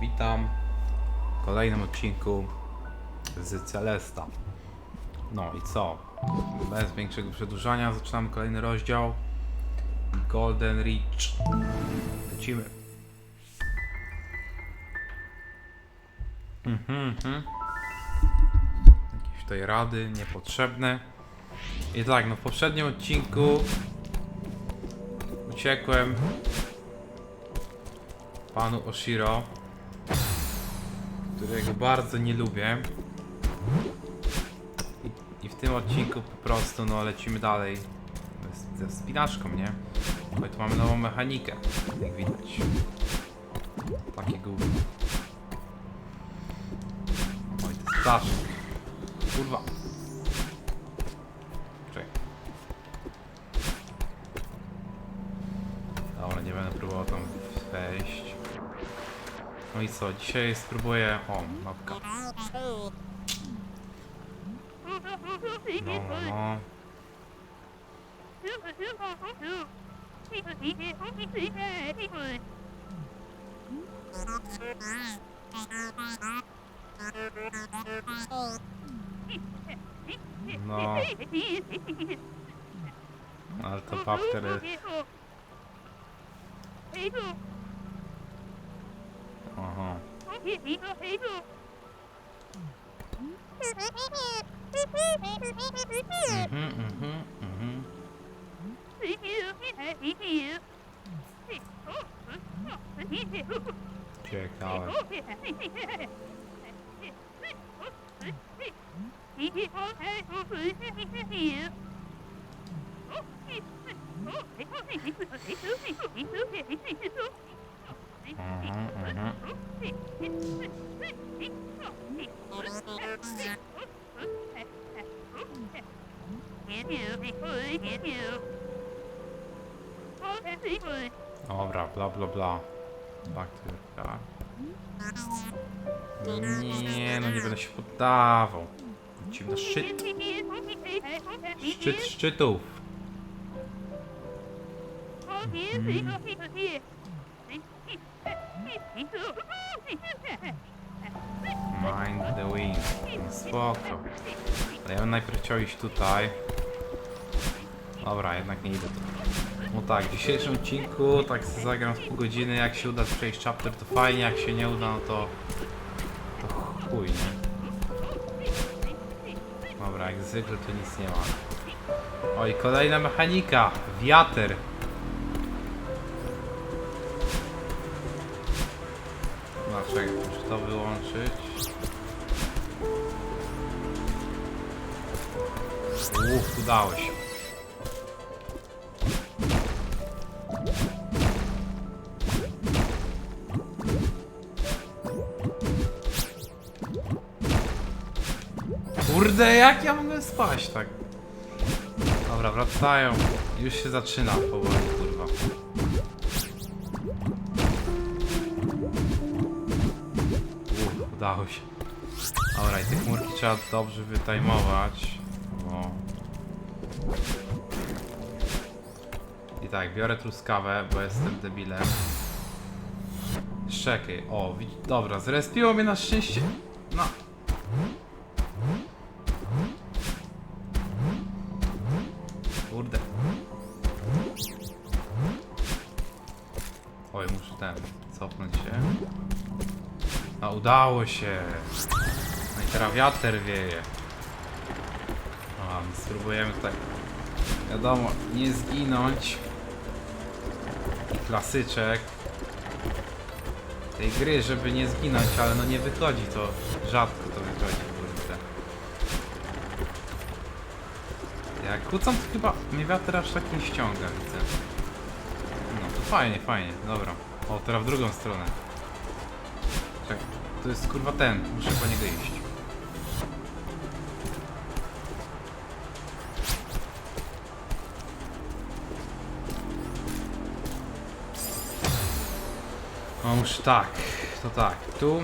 witam w kolejnym odcinku z Celesta. No i co? Bez większego przedłużania zaczynamy kolejny rozdział Golden Reach. Lecimy. Mhm, mhm. Jakieś tutaj rady niepotrzebne. I tak, no w poprzednim odcinku uciekłem panu Oshiro, którego bardzo nie lubię. I, w tym odcinku po prostu no lecimy dalej ze wspinaczką, nie? Bo tu mamy nową mechanikę, jak widać. Takie gówno. Oj, to jest straszne. Kurwa. Czekaj. Dobra, nie będę próbował tam wejść. No i co, dzisiaj spróbuję... O, mapka. No, no, no. No, ale to papter jest... Aha. Dobra, bla bla bla. Car. Nie, no nie będę się poddawał. Lecimy na szczyt. Szczyt szczytów. Mind the wind. No spoko. Ale ja bym najpierw chciał iść tutaj. Dobra, jednak nie idę tu. No tak, w dzisiejszym odcinku tak zagram z pół godziny, jak się uda przejść chapter to fajnie, jak się nie uda no to... To chuj, nie? Dobra, jak zwykle to nic nie ma. Oj, kolejna mechanika! Wiater! To wyłączyć. Uff, udało się. Kurde, jak ja mogę spaść tak? Dobra, wracają. Już się zaczyna powoli, trzeba dobrze wytajmować. I tak, biorę truskawę, bo jestem debilem. Szczekaj, o, widz... dobra, zrespiło mnie na szczęście. No. Kurde. Oj, muszę ten, cofnąć się. A udało się. No wiatr wieje. A, my spróbujemy tutaj, wiadomo, nie zginąć. Klasyczek tej gry, żeby nie zginąć, ale no nie wychodzi to, rzadko to wychodzi, kurde. Jak kłócam, to chyba mnie wiatr aż tak nie ściąga, widzę. No to fajnie, fajnie, dobra. O, teraz w drugą stronę. Czekaj, to jest kurwa ten, muszę po niego iść. No muszę tak, to tak, tu...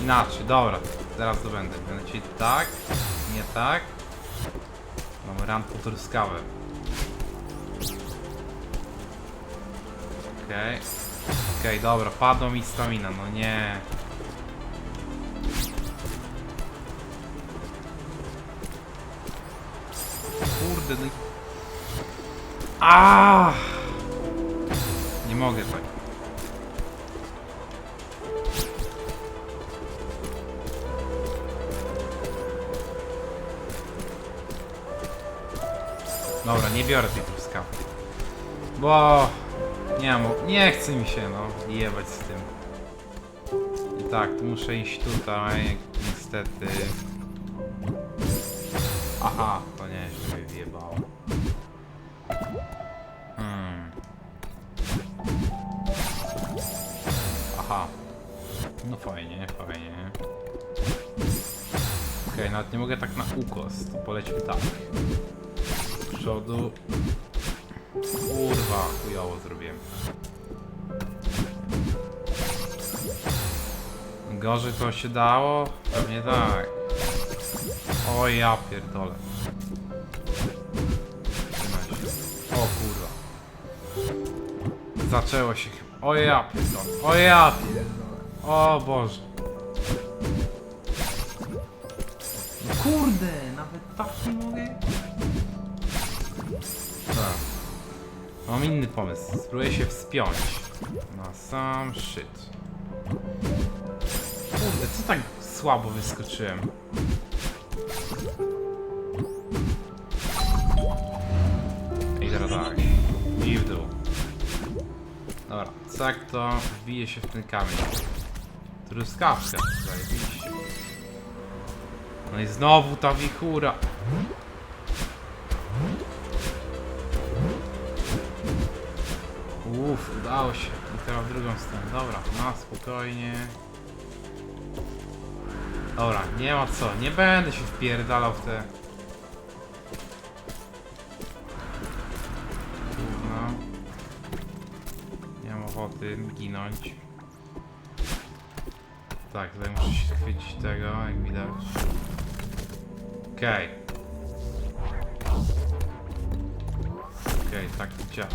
Inaczej, dobra, zaraz to będę. Będę ci tak, nie tak. Mamy ranku truskawę. Okej. Okej, dobra, padła mi stamina, no nie. Kurde, no... Aaaa! Mogę tak. Dobra, nie biorę tej truskawki. Bo... Nie mam, nie chce mi się no, jebać z tym. I tak, tu muszę iść tutaj, niestety. Aha, to nie, że mnie wyjebało. Aha. No fajnie, fajnie. Okej, nawet nie mogę tak na ukos, to polećmy tak. Z przodu. Kurwa, chujowo zrobiłem. Gorzej to się dało? Pewnie tak. O ja pierdolę. O kurwa. Zaczęło się chyba. O ja pierdolę. O ja pierdolę. O Boże. No kurde, nawet tak nie mogę. Tak. Mam inny pomysł. Spróbuję się wspiąć. Na sam szczyt. Kurde, co tak słabo wyskoczyłem? I teraz tak. I w dół. Dobra, tak to wbije się w ten kamień. Truskawka, zajebiście. No i znowu ta wichura. Uff, udało się. I teraz w drugą stronę. Dobra, na spokojnie. Dobra, nie ma co. Nie będę się wpierdalał w te... ochoty ginąć. Tak, tutaj muszę się chwycić tego, jak widać. Okej. Okej, tak to działa.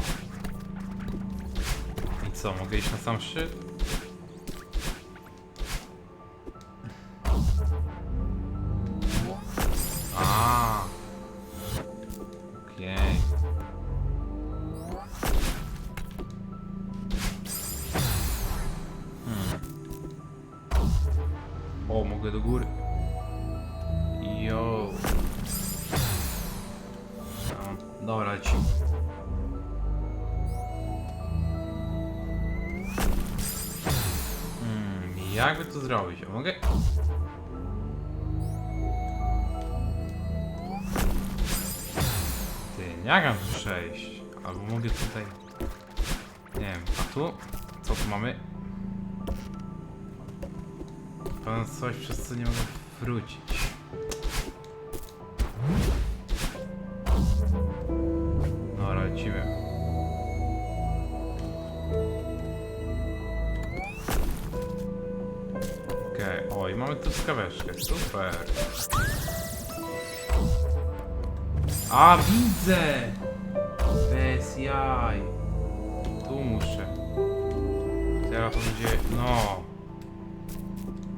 I co, mogę iść na sam szczyt? Wrócić. Dobra, lecimy. Okej, oj, mamy tu skaweczkę, super. A, widzę! Bez jaj. Tu muszę. Teraz to będzie, no.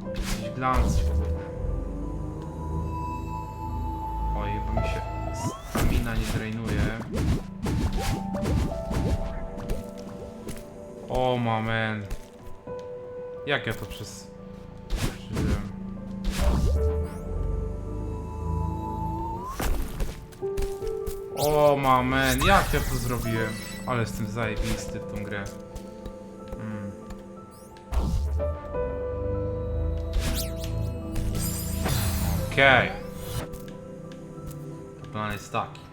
Jakiś glans, drainuje. O, mamen. Jak ja to przez... Przeżyłem? O, mamen, jak ja to zrobiłem? Ale jestem zajebisty w tą grę. Mm. Okej. Plan jest taki.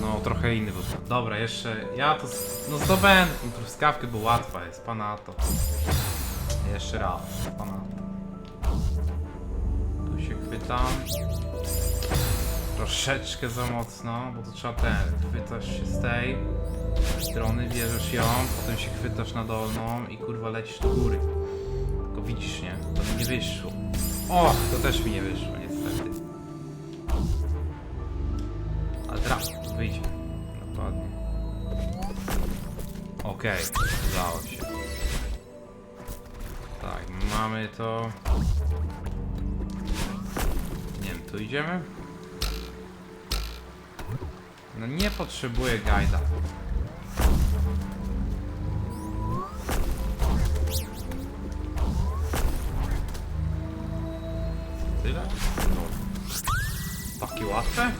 No, trochę inny był. Dobra, jeszcze ja to z- no zdobędę tą truskawkę, bo łatwa jest, pana to. Jeszcze raz, pana to. Tu się chwytam. Troszeczkę za mocno, bo to trzeba ten, chwytasz się z tej strony, bierzesz ją, potem się chwytasz na dolną i kurwa lecisz do góry. Tylko widzisz, nie? To mi nie wyszło. Och, to też mi nie wyszło, teraz wyjdzie. Ładnie. Okej, udało się. Tak, mamy to. Nie wiem, tu idziemy? No nie potrzebuję guida. Tyle? No. Takie łatwe?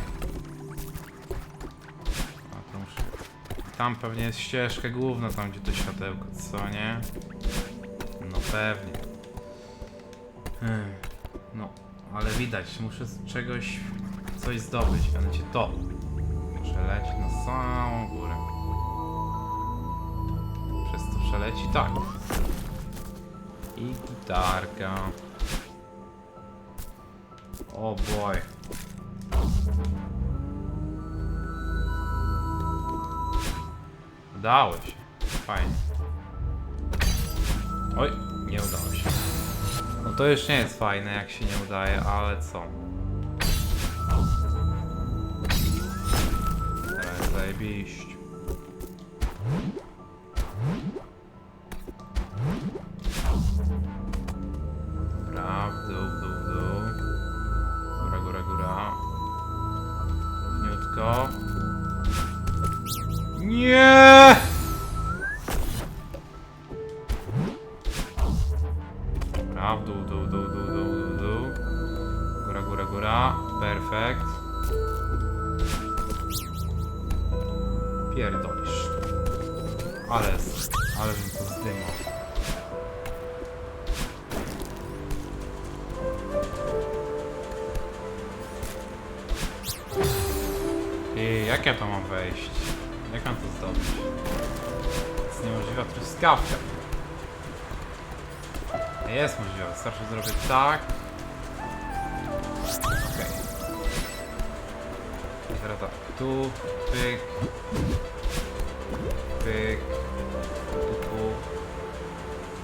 Tam pewnie jest ścieżka główna, tam gdzie to światełko, co nie? No pewnie. No, ale widać, muszę z czegoś coś zdobyć, mianowicie to. Muszę lecieć na samą górę. Przez to przeleci tak. I gitarka. O boy. Udało się. Fajnie. Oj, nie udało się. No to już nie jest fajne, jak się nie udaje, ale co? Zajebiście. Teraz tak, tu, pyk, pyk, tu, tu.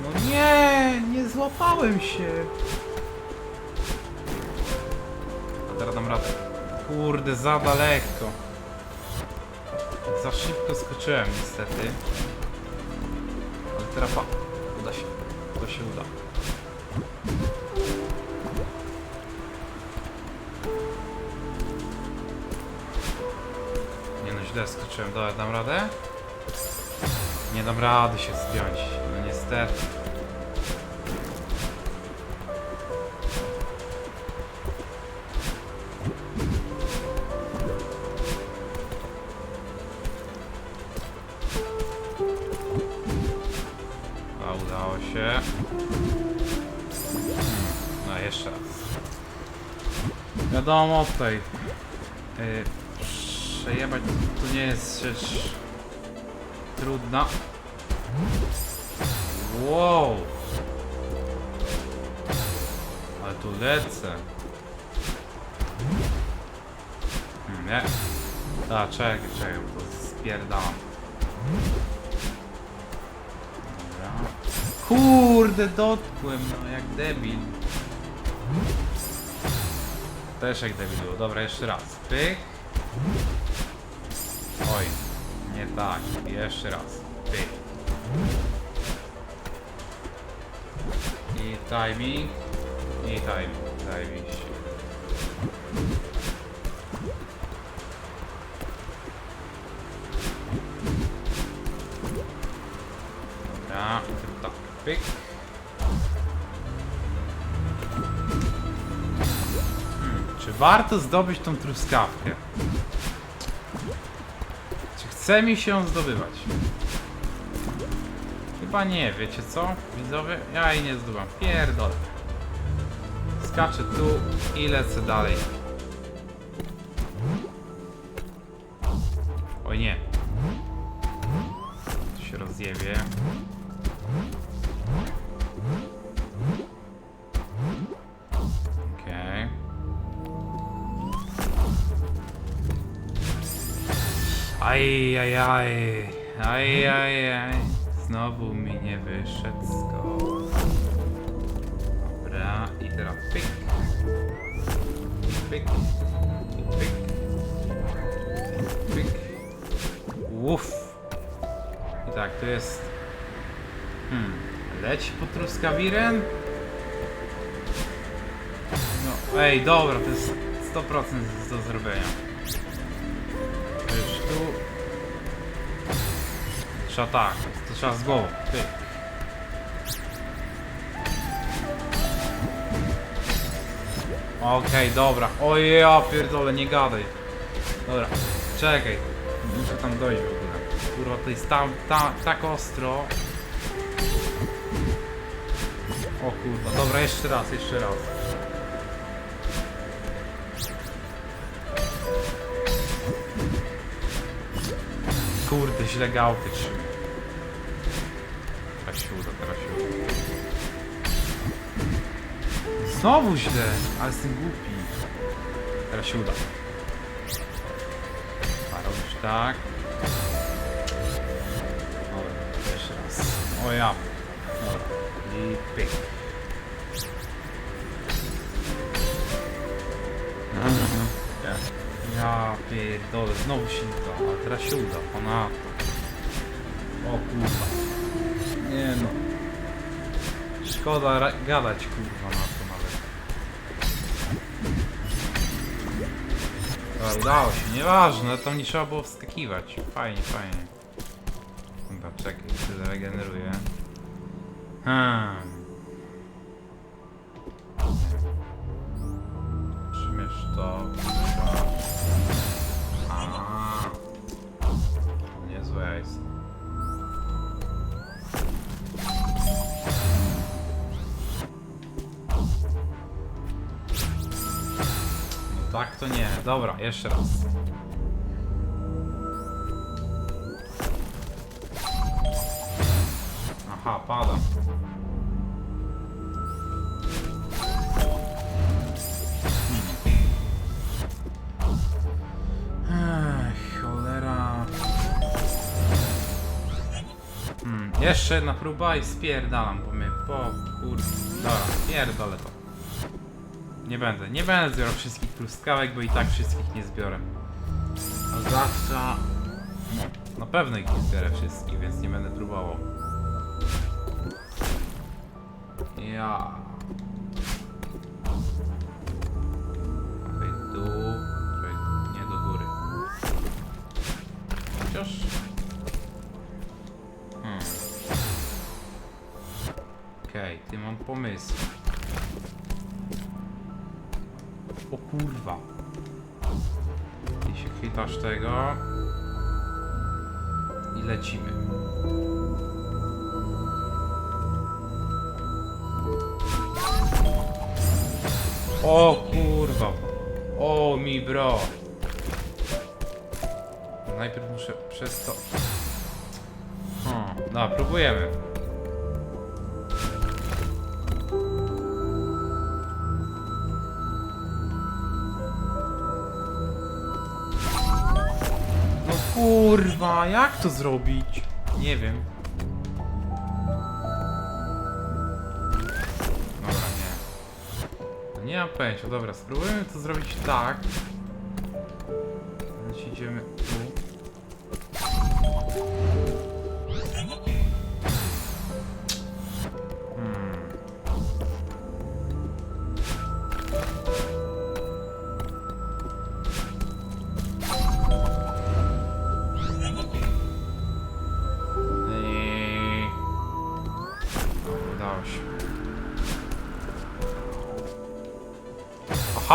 No nie, nie złapałem się. A teraz dam radę. Kurde, za daleko. Za szybko skoczyłem niestety. Ale teraz pa. Uda się. To się uda. Nie no, źle skoczyłem. Dobra, dam radę? Nie dam rady się zpiąć. No niestety. A udało się. No jeszcze raz. Wiadomo tutaj. Yy, przejebać to nie jest rzecz trudna. Wow. Ale tu lecę. Hmm, Nie. A, czekaj, czekaj, bo spierdalam. Dobra. Kurde, dotkłem, no jak debil. Też jak debil było. Dobra, jeszcze raz. Pyk. Tak. Jeszcze raz. Pyk. I timing. I timing. Zajebiście. Dobra, tak. Pyk. Hmm, czy warto zdobyć tą truskawkę? Chce mi się zdobywać? Chyba nie, wiecie co? Widzowie, ja jej nie zdobywam. Pierdolę. Skaczę tu i lecę dalej. Aj, aj, aj. Aj, aj, aj. Znowu mi nie wyszedł z. Dobra, i teraz pyk. Pyk. Pyk. Pyk. Uff. I tak, to jest... Hmm. Leci po truskawiren? No, ej, dobra, to jest 100% do zrobienia. Trzeba tak, to trzeba z głową. Ty. Okej, dobra. Oj, ja pierdolę, nie gadaj. Dobra, czekaj. Muszę tam dojść w ogóle. Kurwa, to jest tam, ta, tak ostro. O kurwa, dobra, jeszcze raz, jeszcze raz. Kurde, źle gałkę Znowu źle, ale jestem głupi. Teraz się uda. A robisz tak. Dobra, jeszcze raz. O ja. Dobra. I pyk. Ja, pierdolę, znowu się nie uda, a teraz się uda. Ona. O kurwa. Nie no. Szkoda gadać kurwa na Dobra, udało się, nieważne, tam nie trzeba było wskakiwać. Fajnie, fajnie. Dobra, czekaj, się zregeneruję. Hmm. Tak to nie. Dobra, jeszcze raz. Aha, pada. Cholera. Hmm, jeszcze jedna próba i spierdalam, bo mnie po kur... Dobra, pierdolę to. Nie będę, nie będę zbierał wszystkich truskawek, bo i tak wszystkich nie zbiorę. A zwłaszcza... No, na pewno ich nie zbiorę wszystkich, więc nie będę próbował. Ja. Okej. Czekaj, nie do góry. Chociaż... Hmm. Okej, ty mam pomysł. O kurwa. I się chwytasz tego. I lecimy. O kurwa. O mi bro. Najpierw muszę przez to... Hmm, no, próbujemy. Kurwa, jak to zrobić? Nie wiem. Dobra, nie. No nie mam pojęcia, dobra, spróbujemy to zrobić tak. Więc idziemy tu.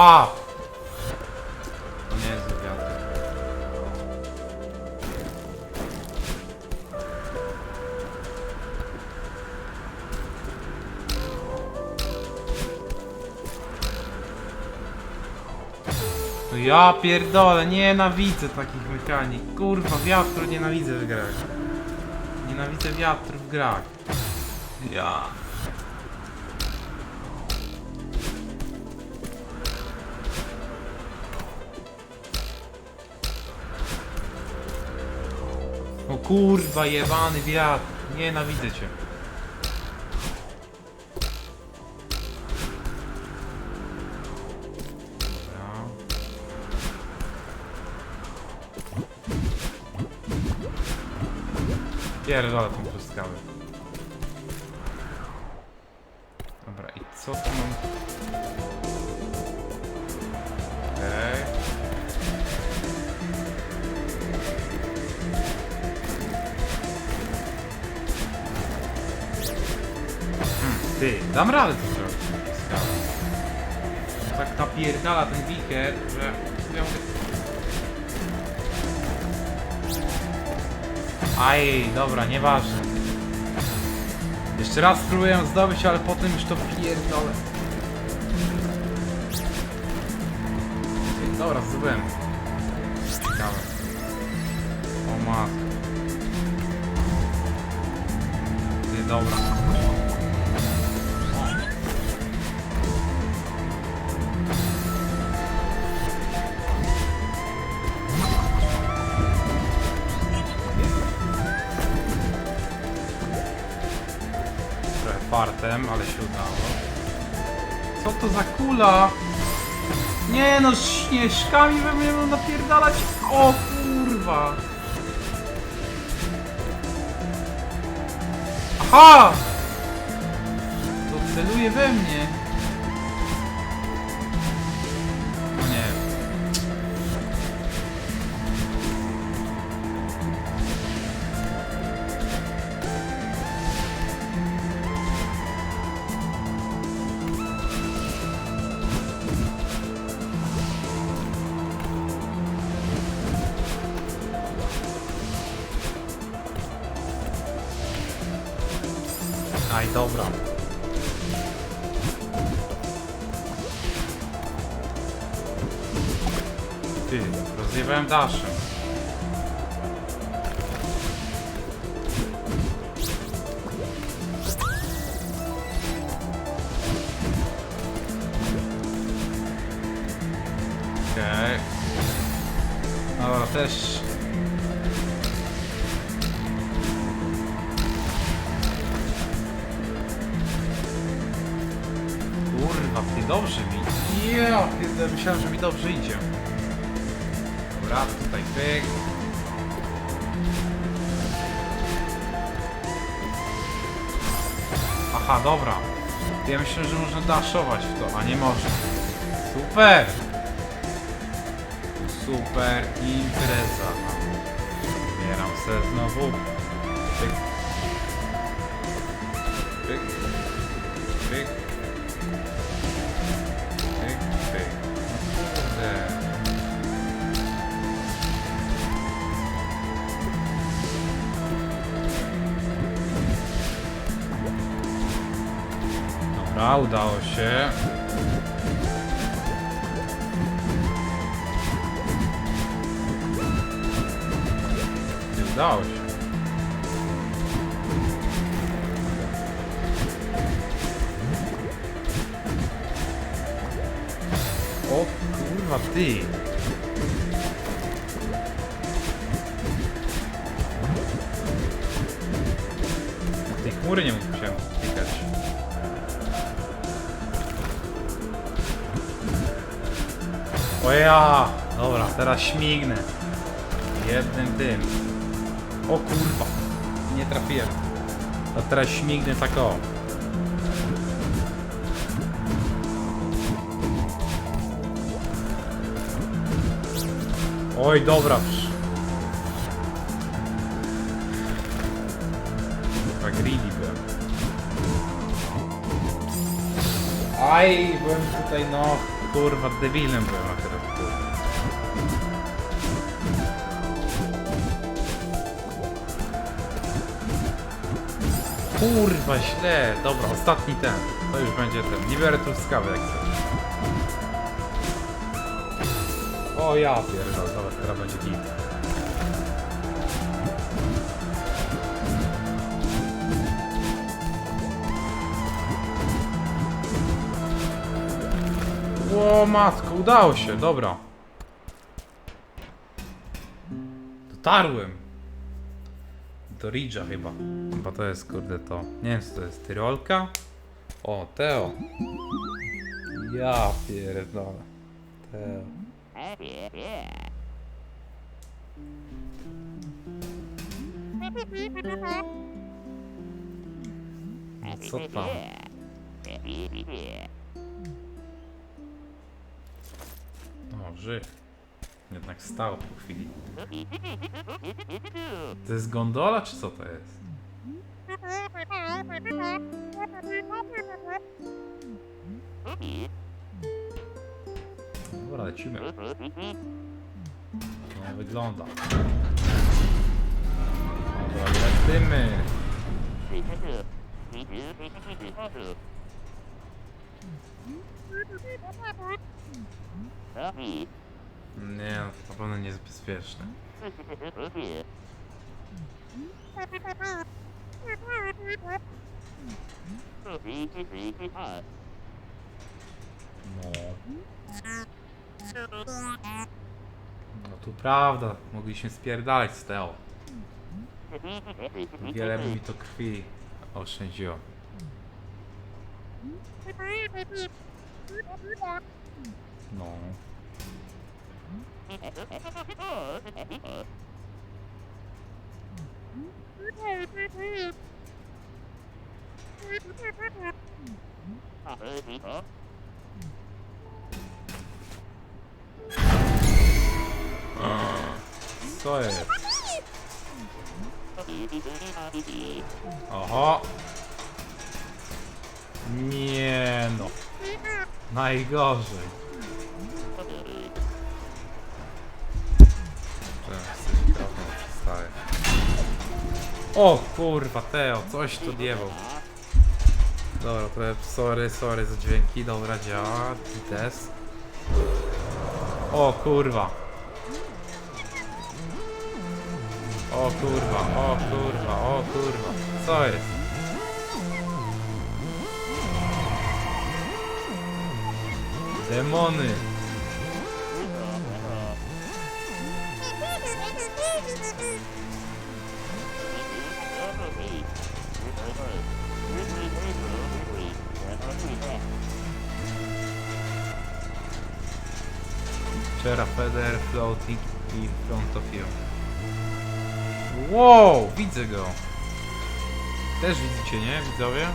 Aha! To nie jest wiatr. No ja pierdolę, nienawidzę takich mechanik. Kurwa, wiatru nienawidzę w grach. Nienawidzę wiatru w grach. Ja. Kurwa, jebany wiatr. Nienawidzę cię. Pierdolę tą truskawę. Dam radę to zrobić. Tak napierdala ten wicher, że ja mówię... Aj, dobra, nieważne. Jeszcze raz spróbuję zdobyć, ale potem już to pierdolę. Dobra, zdobyłem. Ciekawe. O matko. Ty, dobra. Fartem, ale się udało. Co to za kula? Nie no, śnieżkami we mnie będą napierdalać. O kurwa. Aha! To celuje we mnie. Dobra. Ty, rozjebałem daszem. Idzie. Dobra, tutaj pyk. Aha, dobra. Ja myślę, że można daszować w to, a nie można. Super! Super impreza. Zbieram se znowu. Pyk. Udało się. O kurwa ty. Tej chmury nie mógł O ja! Dobra, teraz śmignę. Jednym tym. O kurwa. Nie trafiłem. A teraz śmignę tak o. Oj, dobra. Tak greedy byłem. Aj, byłem tutaj, no, kurwa, debilem byłem akurat Kurwa, źle. Dobra, ostatni ten. To już będzie ten. Nie biorę chcesz. O ja pierdol, dobra, teraz będzie git. Matko, udało się, dobra. Dotarłem. Do Ridge'a chyba. Chyba to jest kurde to. Nie wiem co to jest, Tyrolka? O, Teo. Ja pierdolę. Teo. No co tam? O, żyje. Jednak stał po chwili. To jest gondola, czy co to jest? Dobra, lecimy. No, wygląda. Dobra, lecimy. Nie, no, to na pewno nie jest bezpieczne. No. No tu prawda, mogliśmy spierdalać z Teo. Wiele by mi to krwi oszczędziło. No. Co jest? Oho! Nie no. Najgorzej. O kurwa, Teo, coś tu diebał. Dobra, trochę sorry, sorry za dźwięki. Dobra, działa. Test. O kurwa. O kurwa, o kurwa, o kurwa. Co jest? Demony. Czera Feder, Floating i Front of You. Wow, widzę go. Też widzicie, nie, widzowie?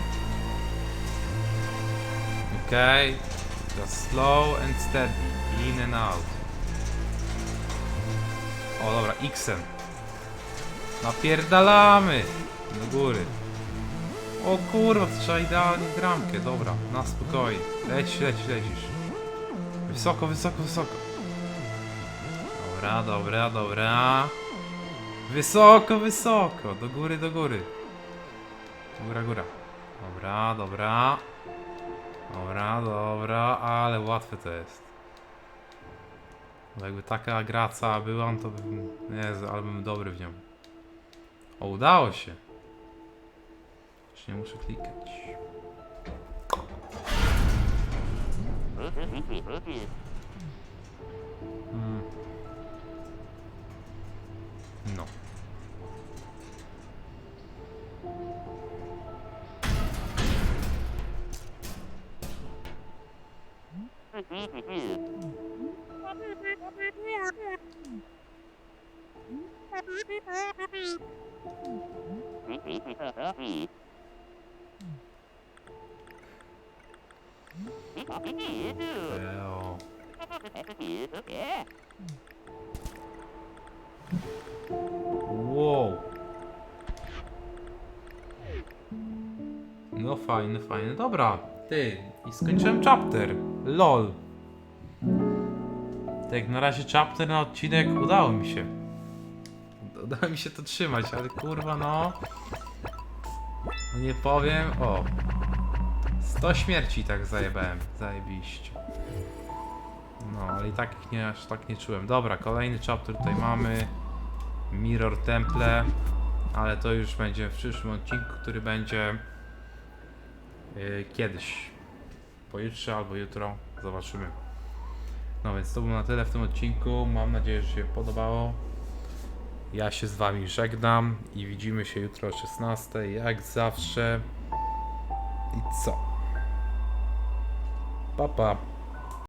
Okej. Just slow and steady. In and out. O, dobra, X-em. Napierdalamy! Do góry. O kurwa, to trzeba idealnie bramkę. Dobra, na spokojnie. Leć, leć, lecisz. Wysoko, wysoko, wysoko. Dobra, dobra, dobra. Wysoko, wysoko. Do góry, do góry. Góra, góra. Dobra, dobra. Dobra, dobra, ale łatwe to jest. Bo jakby taka graca była, no to bym, nie, ale bym dobry w nią. O, udało się. Już nie muszę klikać. Mm. No. Eo. Wow. No fajny, fajny. Dobra, ty. I skończyłem chapter. LOL. Tak, na razie chapter na odcinek udało mi się. Udało mi się to trzymać, ale kurwa. No Nie powiem. O. 100 śmierci tak zajebałem. Zajebiście. No, ale i tak ich nie, aż tak nie czułem. Dobra, kolejny chapter tutaj mamy. Mirror Temple. Ale to już będzie w przyszłym odcinku, który będzie yy, kiedyś. Pojutrze albo jutro. Zobaczymy. No więc to było na tyle w tym odcinku. Mam nadzieję, że się podobało. Ja się z Wami żegnam i widzimy się jutro o 16. Jak zawsze. I co? Па-па.